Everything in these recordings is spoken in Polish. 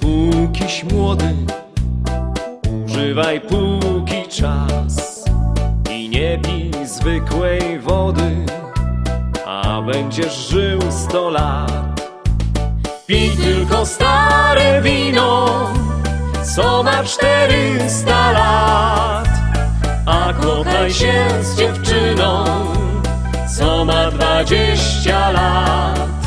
pókiś młody, używaj póki czas i nie pij zwykłej wody, a będziesz żył sto lat. Pij tylko stare wino, co ma czterysta lat, a kochaj się z dziewczyną, co ma dwadzieścia lat.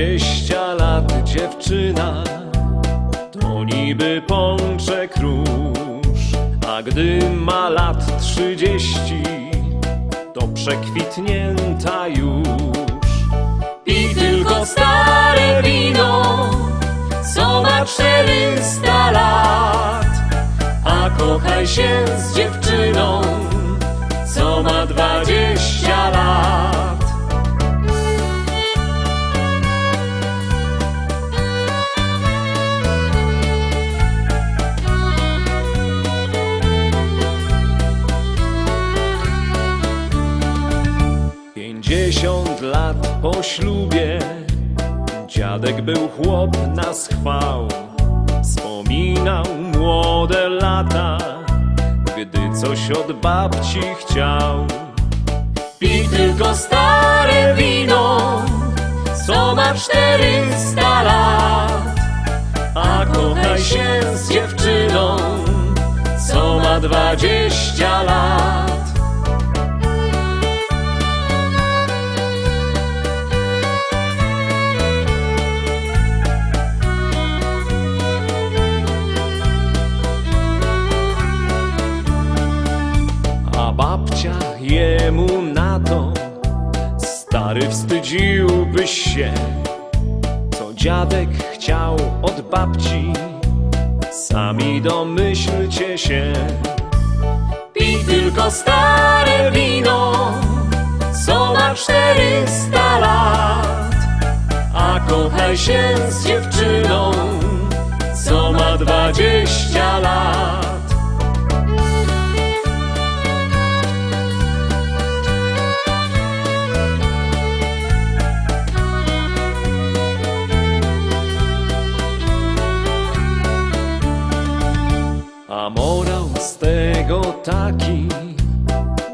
Dwadzieścia lat dziewczyna to niby pączek róż, a gdy ma lat trzydzieści, to przekwitnięta już. Pij tylko stare wino, co ma czterysta lat, a kochaj się z dziewczyną, co ma dwadzieścia lat. Pięćdziesiąt lat po ślubie. Dziadek był chłop na schwał. Wspominał młode lata Gdy coś od babci chciał. Pij tylko stare wino Co ma czterysta lat. A kochaj się z dziewczyną Co ma dwadzieścia lat jemu na to. Stary wstydziłbyś się. Co dziadek chciał od babci Sami domyślcie się. Pij tylko stare wino Co ma czterysta lat. A kochaj się z dziewczyną Co ma dwadzieścia lat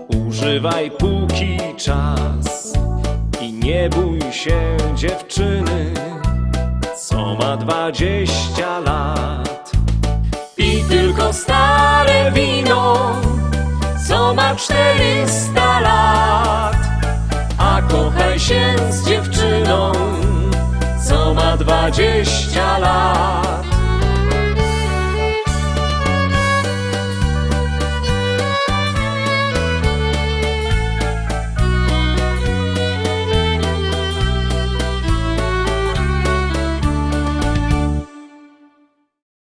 Używaj póki czas. I nie bój się dziewczyny Co ma dwadzieścia lat. Pij tylko stare wino Co ma czterysta lat. A kochaj się z dziewczyną Co ma dwadzieścia lat